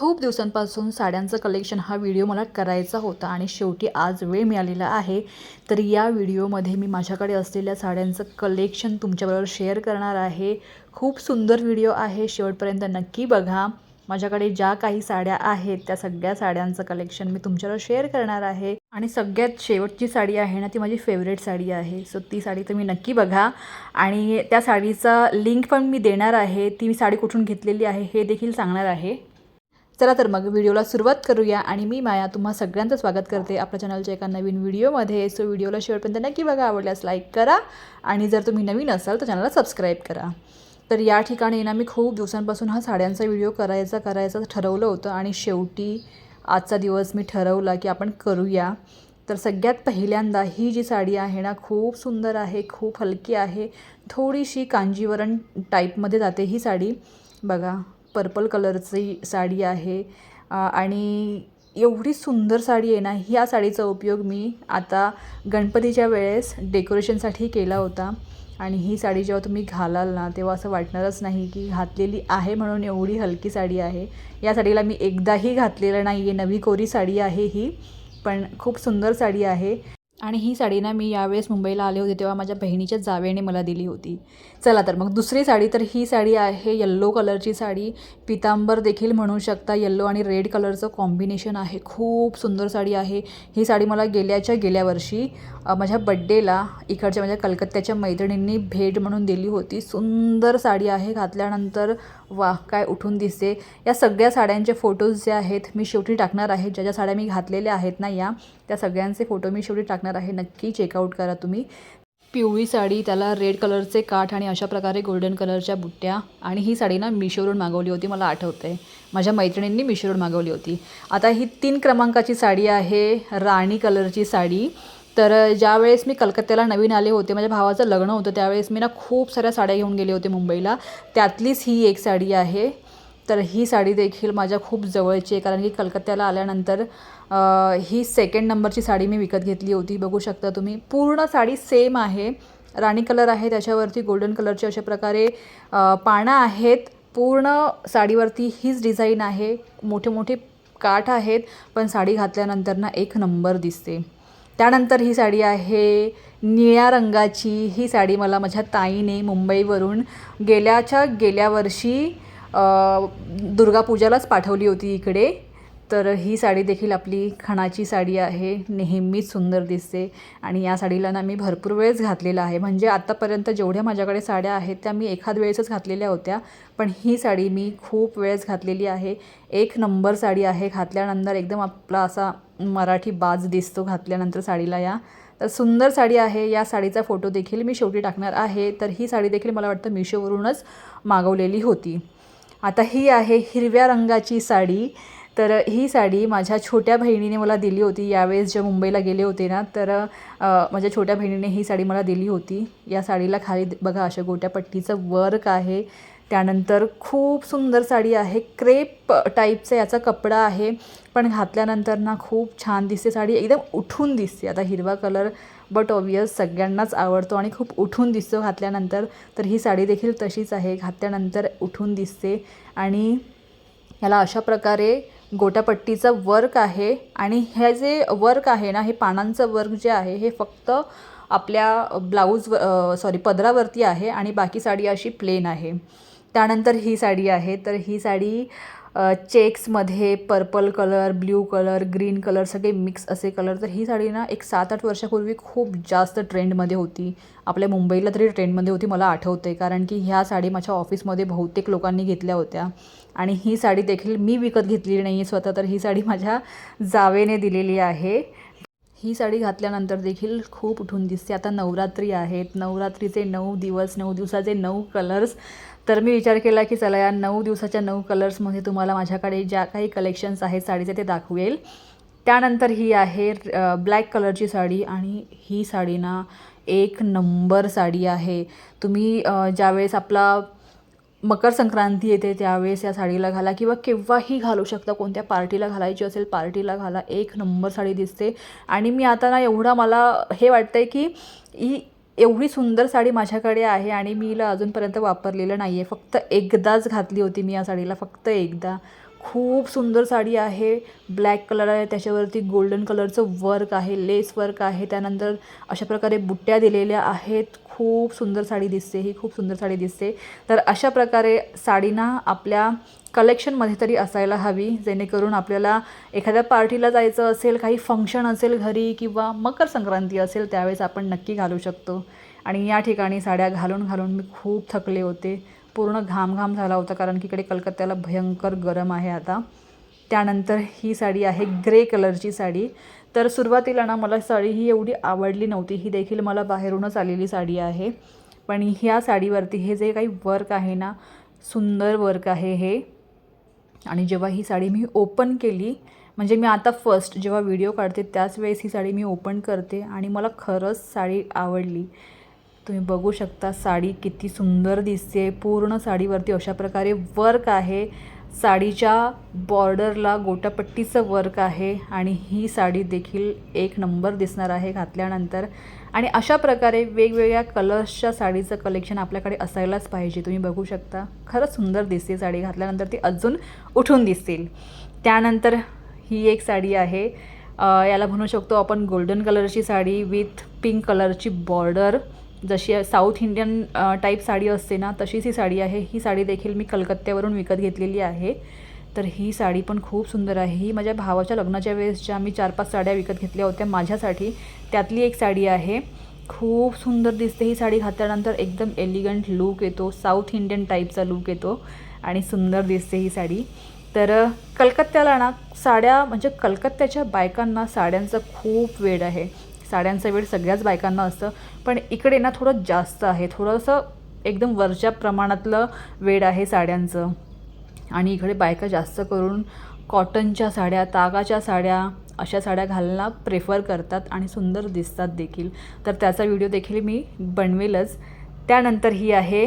खूप दिवसांपासून साड्यांचं कलेक्शन हा व्हिडिओ मला करायचा होता आणि शेवटी आज वेळ मिळालेला आहे. तर या व्हिडिओमध्ये मी माझ्याकडे असलेल्या साड्यांचं कलेक्शन तुमच्याबरोबर शेअर करणार आहे. खूप सुंदर व्हिडिओ आहे. शेवटपर्यंत नक्की बघा. माझ्याकडे ज्या काही साड्या आहेत त्या सगळ्या साड्यांचं कलेक्शन मी तुमच्याबरोबर शेअर करणार आहे. आणि सगळ्यात शेवटची साडी आहे ना ती माझी फेवरेट साडी आहे. सो ती साडी तुम्ही नक्की बघा. आणि त्या साडीचा लिंक पण मी देणार आहे. ती मी साडी कुठून घेतलेली आहे हे देखील सांगणार आहे. चला तर मग व्हिडिओला सुरुवात करूया आणि मी माया तुम्हा सगळ्यांचं स्वागत करते आपल्या चॅनलच्या एका नवीन व्हिडिओमध्ये. सो व्हिडिओला शेवटपर्यंत नक्की बघा आवडल्यास लाईक करा आणि जर तुम्ही नवीन असाल तर चॅनलला सबस्क्राईब करा. तर या ठिकाणी ना मी खूप दिवसांपासून हा साड्यांचा व्हिडिओ करायचा करायचा ठरवलं होतं आणि शेवटी आजचा दिवस मी ठरवला की आपण करूया. तर सगळ्यात पहिल्यांदा ही जी साडी आहे ना खूप सुंदर आहे खूप हलकी आहे. थोडीशी कांजीवरण टाईपमध्ये जाते ही साडी. बघा पर्पल कलरची साडी आहे. आणि एवढी सुंदर साडी आहे ना ह्या साडीचा उपयोग मी आता गणपतीच्या वेळेस डेकोरेशनसाठी केला होता. आणि ही साडी जेव्हा तुम्ही घालाल ना तेव्हा असं वाटणारच नाही की घातलेली आहे म्हणून एवढी हलकी साडी आहे. या साडीला मी एकदाही घातलेलं नाही आहे नवी कोरी साडी आहे ही पण खूप सुंदर साडी आहे. आणि ही साडी ना मी यावेळेस मुंबईला आले होते तेव्हा माझ्या बहिणीच्या जावेने मला दिली होती. चला तर मग दुसरी साडी तर ही साडी आहे यल्लो कलरची साडी. पितांबर देखील म्हणू शकता यल्लो आणि रेड कलरचं कॉम्बिनेशन आहे. खूप सुंदर साडी आहे. ही साडी मला गेल्याच्या गेल्या वर्षी माझ्या बड्डेला इकडच्या माझ्या कलकत्त्याच्या मैत्रिणींनी भेट म्हणून दिली होती. सुंदर साडी आहे. घातल्यानंतर वा काय उठून दिसते. या सगळ्या साड्यांचे फोटोज जे आहेत मी शेवटी टाकणार आहे. ज्या ज्या साड्या मी घातलेल्या आहेत ना या त्या सगळ्यांचे फोटो मी शेवटी टाकणार आहे. नक्की चेकआउट करा तुम्ही. पिवळी साडी त्याला रेड कलरचे काठ आणि अशा प्रकारे गोल्डन कलरच्या बुट्ट्या आणि ही साडी ना मिशोवरून मागवली होती मला आठवतं आहे माझ्या मैत्रिणींनी मिशोवरून मागवली होती. आता ही तीन क्रमांकाची साडी आहे राणी कलरची साडी. तर ज्यावेळेस मी कलकत्त्याला नवीन आले होते माझ्या भावाचं लग्न होतं त्यावेळेस मी ना खूप साऱ्या साड्या घेऊन गेले होते मुंबईला. त्यातलीच ही एक साडी आहे. तर ही साडी देखील माझ्या खूप जवळची आहे कारण की कलकत्त्याला आल्यानंतर ही सेकंड नंबरची साडी मी विकत घेतली होती. बघू शकता तुम्ही पूर्ण साडी सेम आहे. राणी कलर आहे त्याच्यावरती गोल्डन कलरचे अशा प्रकारे पानं आहेत. पूर्ण साडीवरती हीच डिझाईन आहे. मोठे मोठे काठ आहेत पण साडी घातल्यानंतर ना एक नंबर दिसते. त्यानंतर ही साडी आहे निळ्या रंगाची. ही साडी मला माझ्या ताईने मुंबईवरून गेल्याच्या गेल्या वर्षी दुर्गापूजालाच पाठवली होती इकडे. तर ही साडी देखील आपली खणाची साडी आहे. नेहमीच सुंदर दिसते. आणि या साडीला ना मी भरपूर वेळेस घातलेला आहे. म्हणजे आत्तापर्यंत जेवढ्या माझ्याकडे साड्या आहेत त्या मी एखाद वेळेसच घातलेल्या होत्या. पण ही साडी मी खूप वेळेस घातलेली आहे. एक नंबर साडी आहे. घातल्यानंतर एकदम आपला असा मराठी बाज दिसतो घातल्यानंतर साडीला या. तर सुंदर साडी आहे या साडीचा फोटो देखील मी शेवटी टाकणार आहे. तर ही साडी देखील मला वाटतं मिशोवरूनच मागवलेली होती. आता ही आहे हिरव्या रंगाची साडी. तर ही साडी माझ्या छोट्या बहिणीने मला दिली होती. यावेळेस जे मुंबईला गेले होते ना तर माझ्या छोट्या बहिणीने ही साडी मला दिली होती. या साडीला खाली बघा अशा गोट्या पट्टीचं वर्क आहे. त्यानंतर खूप सुंदर साडी आहे. क्रेप टाईपचा याचा कपडा आहे. पण घातल्यानंतर ना खूप छान दिसते साडी. एकदम उठून दिसते. आता हिरवा कलर बट ऑबियस सगळ्यांनाच आवडतो आणि खूप उठून दिसतो घातल्यानंतर. तर ही साडी देखील तशीच आहे. घातल्यानंतर उठून दिसते. आणि याला अशा प्रकारे गोटापट्टीचं वर्क आहे. आणि हे जे वर्क आहे ना हे पानांचं वर्क जे आहे हे फक्त आपल्या ब्लाऊज सॉरी पदरावरती आहे आणि बाकी साडी अशी प्लेन आहे. त्यानंतर ही साडी आहे. तर ही sari चेक्समध्ये purple colour blue colour green colour सगळे मिक्स असे कलर. तर ही साडी ना एक सात आठ वर्षापूर्वी खूप जास्त ट्रेंडमध्ये होती. आपल्या मुंबईला तरी ट्रेंडमध्ये होती मला आठवते. कारण की ह्या साडी माझ्या ऑफिसमध्ये बहुतेक लोकांनी घेतल्या होत्या. आणि ही साडी देखील मी विकत घेतलेली नाही आहे स्वतः. तर ही साडी माझ्या जावेने दिलेली आहे. ही साडी घातल्यानंतर देखील खूप उठून दिसते. आता नवरात्री आहेत. नवरात्रीचे नऊ दिवस नऊ दिवसाचे नऊ कलर्स तर मी विचार केला की चला या नऊ दिवसाच्या नऊ कलर्समध्ये तुम्हाला माझ्याकडे ज्या काही कलेक्शन्स आहेत साडीचे ते दाखवेल. त्यानंतर ही आहे ब्लॅक कलरची साडी आणि ही साडी ना एक नंबर साडी आहे. तुम्ही ज्यावेळेस आपला मकर संक्रांती येते त्यावेळेस या साडीला घाला किंवा केव्हाही घालू शकता. कोणत्या पार्टीला घालायची असेल पार्टीला घाला. एक नंबर साडी दिसते. आणि मी आता ना एवढा मला हे वाटतं आहे की ही एवढी सुंदर साडी माझ्याकडे आहे आणि मी हिला अजूनपर्यंत वापरलेलं नाही आहे फक्त एकदाच घातली होती मी या साडीला. फक्त एकदा. खूप सुंदर साडी आहे. ब्लॅक कलर आहे. त्याच्यावरती गोल्डन कलरचं वर्क आहे. लेस वर्क आहे. त्यानंतर अशा प्रकारे बुट्ट्या दिलेल्या आहेत. खूप सुंदर साडी दिसते ही खूप सुंदर साडी दिसते. तर अशा प्रकारे साडीना आपल्या कलेक्शनमध्ये तरी असायला हवी जेणेकरून आपल्याला एखाद्या पार्टीला जायचं असेल काही फंक्शन असेल घरी किंवा मकर संक्रांती असेल त्यावेळेस आपण नक्की घालू शकतो. आणि या ठिकाणी साड्या घालून घालून मी खूप थकले होते. पूर्ण घाम घाम झाला होता कारण की इकडे कलकत्त्याला भयंकर गरम आहे आता. त्यानंतर ही साडी आहे ग्रे कलरची साडी. तर सुरुवातीला ना मला साडी ही एवढी आवडली नव्हती. ही देखील मला बाहेरूनच आलेली साडी आहे. पण ह्या साडीवरती हे जे काही वर्क आहे ना सुंदर वर्क आहे हे. आणि जेव्हा ही साडी मी ओपन केली म्हणजे मी आता फर्स्ट जेव्हा व्हिडिओ काढते त्याच वेळेस ही साडी मी ओपन करते आणि मला खरंच साडी आवडली. तुम्ही बघू शकता साडी किती सुंदर दिसते पूर्ण साडीवरती अशा प्रकारे वर्क आहे. साडीच्या बॉर्डरला गोटापट्टीचं वर्क आहे आणि ही साडी देखील एक नंबर दिसणार आहे घातल्यानंतर. आणि अशा प्रकारे वेगवेगळ्या कलर्सच्या साडीचं कलेक्शन आपल्याकडे असायलाच पाहिजे. तुम्ही बघू शकता खरंच सुंदर दिसते साडी घातल्यानंतर ती अजून उठून दिसतील. त्यानंतर ही एक साडी आहे. याला म्हणू शकतो आपण गोल्डन कलरची साडी विथ पिंक कलरची बॉर्डर जशी साऊथ इंडियन टाईप साडी असते ना तशीच ही साडी आहे. ही साडी देखील मी कलकत्त्यावरून विकत घेतलेली आहे. तर ही साडी पण खूप सुंदर आहे. ही माझ्या भावाच्या लग्नाच्या वेळेस ज्या मी चार पाच साड्या विकत घेतल्या होत्या माझ्यासाठी. त्यातली एक साडी आहे. खूप सुंदर दिसते ही साडी घातल्यानंतर. एकदम एलिगंट लूक येतो. साऊथ इंडियन टाईपचा लूक येतो. आणि सुंदर दिसते ही साडी. तर कलकत्त्याला ना साड्या म्हणजे कलकत्त्याच्या बायकांना साड्यांचा खूप वेळ आहे. साड्यांचा वेळ सगळ्याच बायकांना असतं. पण इकडे ना थोडं जास्त आहे. थोडंसं एकदम वरच्या प्रमाणातलं वेळ आहे साड्यांचं. आणि इकडे बायका जास्त करून कॉटनच्या साड्या तागाच्या साड्या अशा साड्या घालणं प्रेफर करतात आणि सुंदर दिसतात देखील. तर त्याचा व्हिडिओ देखील मी बनवेलच. त्यानंतर ही आहे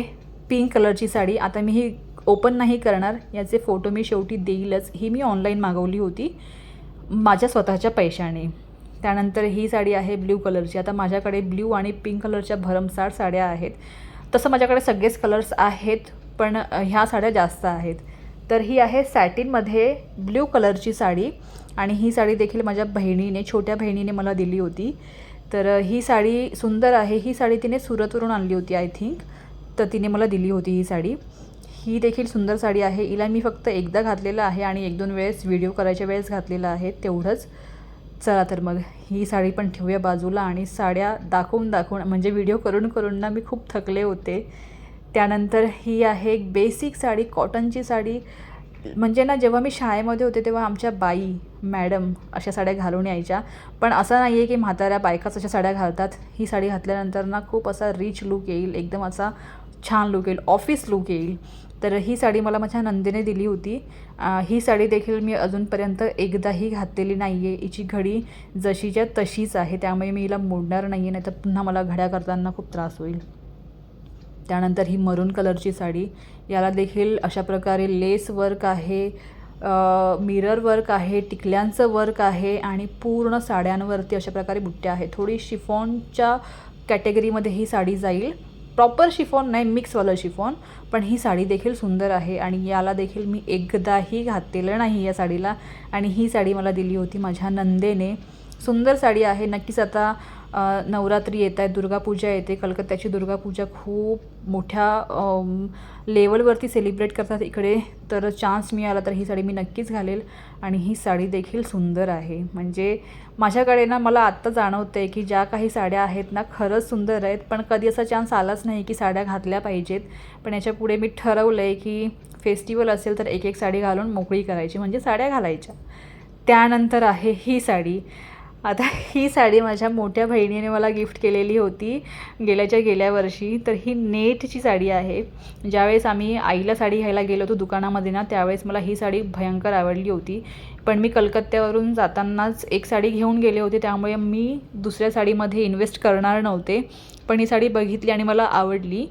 पिंक कलरची साडी. आता मी ही ओपन नाही करणार याचे फोटो मी शेवटी देईलच. ही मी ऑनलाईन मागवली होती माझ्या स्वतःच्या पैशाने. त्यानंतर ही साडी आहे ब्ल्यू कलरची. आता माझ्याकडे ब्ल्यू आणि पिंक कलरच्या भरमसाठ साड्या आहेत. तसं माझ्याकडे सगळेच कलर्स आहेत पण ह्या साड्या जास्त आहेत. तर ही आहे सॅटिनमध्ये ब्ल्यू कलरची साडी आणि ही साडी देखील माझ्या बहिणीने छोट्या बहिणीने मला दिली होती. तर ही साडी सुंदर आहे. ही साडी तिने सुरतवरून आणली होती आय थिंक. तर तिने मला दिली होती ही साडी. ही देखील सुंदर साडी आहे. हिला मी फक्त एकदा घातलेलं आहे आणि एक दोन वेळेस व्हिडिओ करायच्या वेळेस घातलेलं आहे तेवढंच. चला तर मग ही साडी पण ठेवूया बाजूला आणि साड्या दाखवून दाखवून म्हणजे व्हिडिओ करून करून ना मी खूप थकले होते. त्यानंतर ही आहे एक बेसिक साडी कॉटनची साडी. म्हणजे ना जेव्हा मी शाळेमध्ये होते तेव्हा आमच्या बाई मॅडम अशा साड्या घालून यायच्या. पण असं नाही आहे की म्हाताऱ्या बायकाच अशा साड्या घालतात. ही साडी घातल्यानंतर ना खूप असा रिच लुक येईल एकदम असा छान लुक येईल ऑफिस लुक येईल. तर ही साडी मला माझ्या नंदीने दिली होती. ही साडी देखील मी अजूनपर्यंत एकदाही घातलेली नाही आहे हिची घडी जशीच्या तशीच आहे. त्यामुळे मी हिला मोडणार नाही आहे नाही तर पुन्हा मला घड्या करताना खूप त्रास होईल. त्यानंतर ही मरून कलरची साडी. याला देखील अशा प्रकारे लेस वर्क आहे मिरर वर्क आहे टिकल्यांचं वर्क आहे आणि पूर्ण साड्यांवरती अशा प्रकारे बुट्ट्या आहेत. थोडी शिफॉनच्या कॅटेगरीमध्ये ही साडी जाईल. प्रॉपर शिफॉन नाही मिक्सवालं शिफॉन पण ही साडी देखील सुंदर आहे आणि याला देखील मी एकदाही घातलेलं नाही या साडीला. आणि ही साडी मला दिली होती माझ्या नंदेने. सुंदर साडी आहे. नक्कीच आता नवरात्री येत आहेत दुर्गापूजा येते कलकत्त्याची दुर्गापूजा खूप मोठ्या लेवलवरती सेलिब्रेट करतात. इकडे तर चान्स मिळाला तर ही साडी मी नक्कीच घालेल आणि ही साडी देखील सुंदर आहे. म्हणजे माझ्याकडे ना मला आत्ता जाणवतं आहे की ज्या काही साड्या आहेत ना खरंच सुंदर आहेत. पण कधी असा चान्स आलाच नाही की साड्या घातल्या पाहिजेत. पण याच्यापुढे मी ठरवलं आहे की फेस्टिवल असेल तर एक एक साडी घालून मोकळी करायची. म्हणजे साड्या घालायच्या. त्यानंतर आहे ही साडी. आता ही साडी माझ्या मोठ्या बहिणीने मला गिफ्ट केलेली होती गेल्याच्या गेल्या वर्षी. तर ही नेटची साडी आहे. ज्यावेळेस आम्ही आईला साडी घ्यायला गेलो होतो दुकानामध्ये ना त्यावेळेस मला ही साडी भयंकर आवडली होती. पण मी कलकत्त्यावरून जातानाच एक साडी घेऊन गेले होते त्यामुळे मी दुसऱ्या साडीमध्ये इन्व्हेस्ट करणार नव्हते. पण ही साडी बघितली आणि मला आवडली.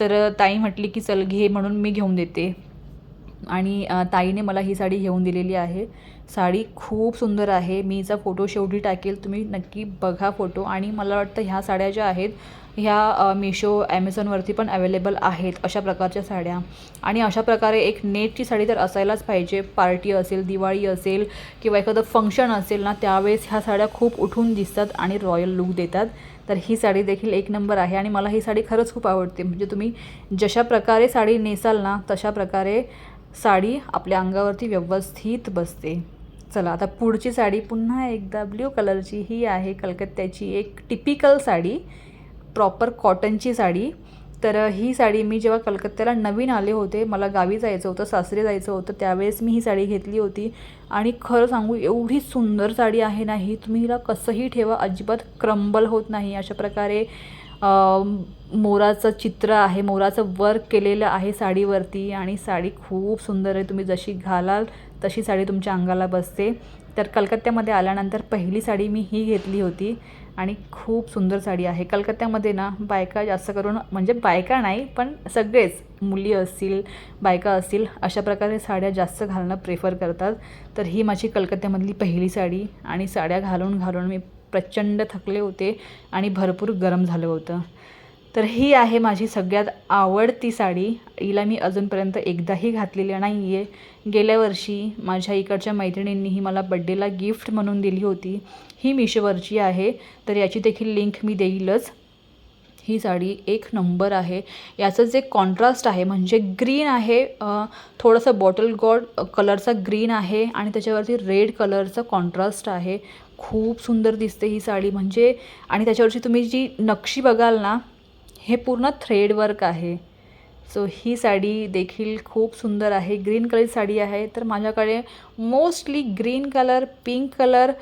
तर ताई म्हटली की चल घे म्हणून मी घेऊन देते. आणि ताईने मला ही साडी घेऊन दिलेली आहे. साडी खूप सुंदर आहे. मी हिचा फोटो शेवटी टाकेल. तुम्ही नक्की बघा फोटो. आणि मला वाटतं ह्या साड्या ज्या आहेत ह्या मिशो ॲमेझॉनवरती पण अवेलेबल आहेत अशा प्रकारच्या साड्या. आणि अशा प्रकारे एक नेटची साडी तर असायलाच पाहिजे. पार्टी असेल दिवाळी असेल किंवा एखादं फंक्शन असेल ना त्यावेळेस ह्या साड्या खूप उठून दिसतात आणि रॉयल लुक देतात. तर ही साडी देखील एक नंबर आहे. आणि मला ही साडी खरंच खूप आवडते. म्हणजे तुम्ही जशा प्रकारे साडी नेसाल ना तशा प्रकारे साडी आपल्या अंगावरती व्यवस्थित बसते. चला आता पुढची साडी पुन्हा एकदा ब्ल्यू कलरची ही आहे कलकत्त्याची एक टिपिकल साडी प्रॉपर कॉटनची साडी. तर ही साडी मी जेव्हा कलकत्त्याला नवीन आले होते मला गावी जायचं होतं सासरे जायचं होतं त्यावेळेस मी ही साडी घेतली होती. आणि खरं सांगू एवढी सुंदर साडी आहे ना ही तुम्ही हिला कसंही ठेवा अजिबात क्रम्बल होत नाही. अशा प्रकारे मोराचं चित्र आहे मोराचं वर्क केलेलं आहे साडीवरती आणि साडी खूप सुंदर आहे. तुम्ही जशी घालाल तशी साडी तुमच्या अंगाला बसते. तर कलकत्त्यामध्ये आल्यानंतर पहिली साडी मी ही घेतली होती आणि खूप सुंदर साडी आहे. कलकत्त्यामध्ये ना बायका जास्त करून म्हणजे बायका नाही पण सगळेच मुली असतील बायका असतील अशा प्रकारे साड्या जास्त घालणं प्रेफर करतात. तर ही माझी कलकत्त्यामधली पहिली साडी आणि साड्या घालून घालून मी प्रचंड थकले होते आणि भरपूर गरम झालं होतं. तर ही आहे माझी सगळ्यात आवडती साडी. हिला मी अजूनपर्यंत एकदाही घातलेली नाही आहे गेल्या वर्षी माझ्या इकडच्या मैत्रिणींनी ही मला बड्डेला गिफ्ट म्हणून दिली होती. ही मिशोवरची आहे तर याची देखील लिंक मी देईलच. ही साडी एक नंबर आहे. याचं जे कॉन्ट्रास्ट आहे म्हणजे ग्रीन आहे थोडंसं बॉटल गॉड कलरचा ग्रीन आहे आणि त्याच्यावरती रेड कलरचा कॉन्ट्रास्ट आहे. खूप सुंदर दिसते ही साडी म्हणजे. आणि त्याच्यावरची तुम्ही जी नक्षी बघाल ना हे पूर्ण थ्रेड वर्क आहे. सो ही साडी देखील खूप सुंदर आहे. ग्रीन कलर साडी आहे. तर माझ्याकडे mostly green colour pink colour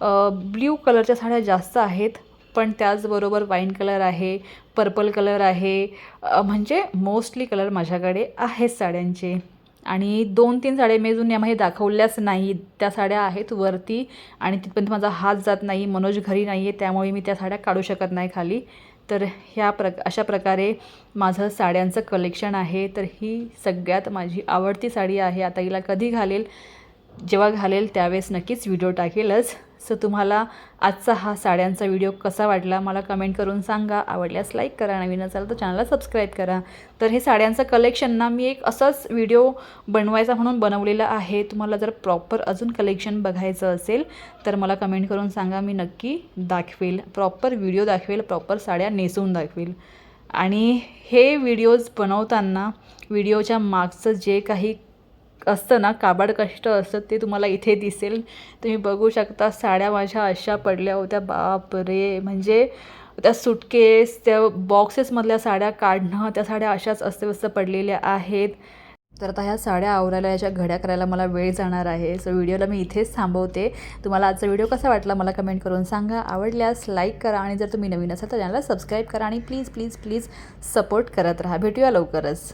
blue कलरच्या साड्या जास्त आहेत. पण त्याचबरोबर वाईन कलर आहे पर्पल कलर आहे. म्हणजे मोस्टली कलर माझ्याकडे आहेत साड्यांचे. आणि दोन तीन साड्या मी अजून यामध्ये दाखवल्याच नाही. त्या साड्या आहेत वरती आणि तिथपर्यंत माझा हात जात नाही मनोज घरी नाही आहे त्यामुळे मी त्या साड्या काढू शकत नाही खाली. तर ह्या प्र अशा प्रकारे माझं साड्यांचं कलेक्शन आहे. तर ही सगळ्यात माझी आवडती साडी आहे. आता हिला कधी घालेल जेव्हा घालेल त्यावेळेस नक्कीच व्हिडिओ टाकेलच. सो तुम्हाला आजचा हा साड्यांचा व्हिडिओ कसा वाटला मला कमेंट करून सांगा. आवडल्यास लाईक करा. नवीन असाल तर चॅनलला सबस्क्राईब करा. तर हे साड्यांचं कलेक्शन ना मी एक असाच व्हिडिओ बनवायचा म्हणून बनवलेला आहे. तुम्हाला जर प्रॉपर अजून कलेक्शन बघायचं असेल तर मला कमेंट करून सांगा. मी नक्की दाखवेल. प्रॉपर व्हिडिओ दाखवेल. प्रॉपर साड्या नेसून दाखवेल. आणि हे व्हिडिओज बनवताना व्हिडिओच्या मागचं जे काही असतं ना काबाड कष्ट असतं ते तुम्हाला इथे दिसेल. तुम्ही बघू शकता साड्या माझ्या अशा पडल्या होत्या. बाप रे म्हणजे त्या सुटकेस त्या बॉक्सेसमधल्या साड्या काढणं त्या साड्या अशाच अस्तव्यस्त पडलेल्या आहेत. तर आता ह्या साड्या आवरायला याच्या घड्या करायला मला वेळ जाणार आहे. सो व्हिडिओला मी इथेच थांबवते. तुम्हाला आजचा व्हिडिओ कसा वाटला मला कमेंट करून सांगा. आवडल्यास लाईक करा आणि जर तुम्ही नवीन असाल तर चॅनलला सबस्क्राईब करा आणि प्लीज प्लीज प्लीज सपोर्ट करत राहा. भेटूया लवकरच.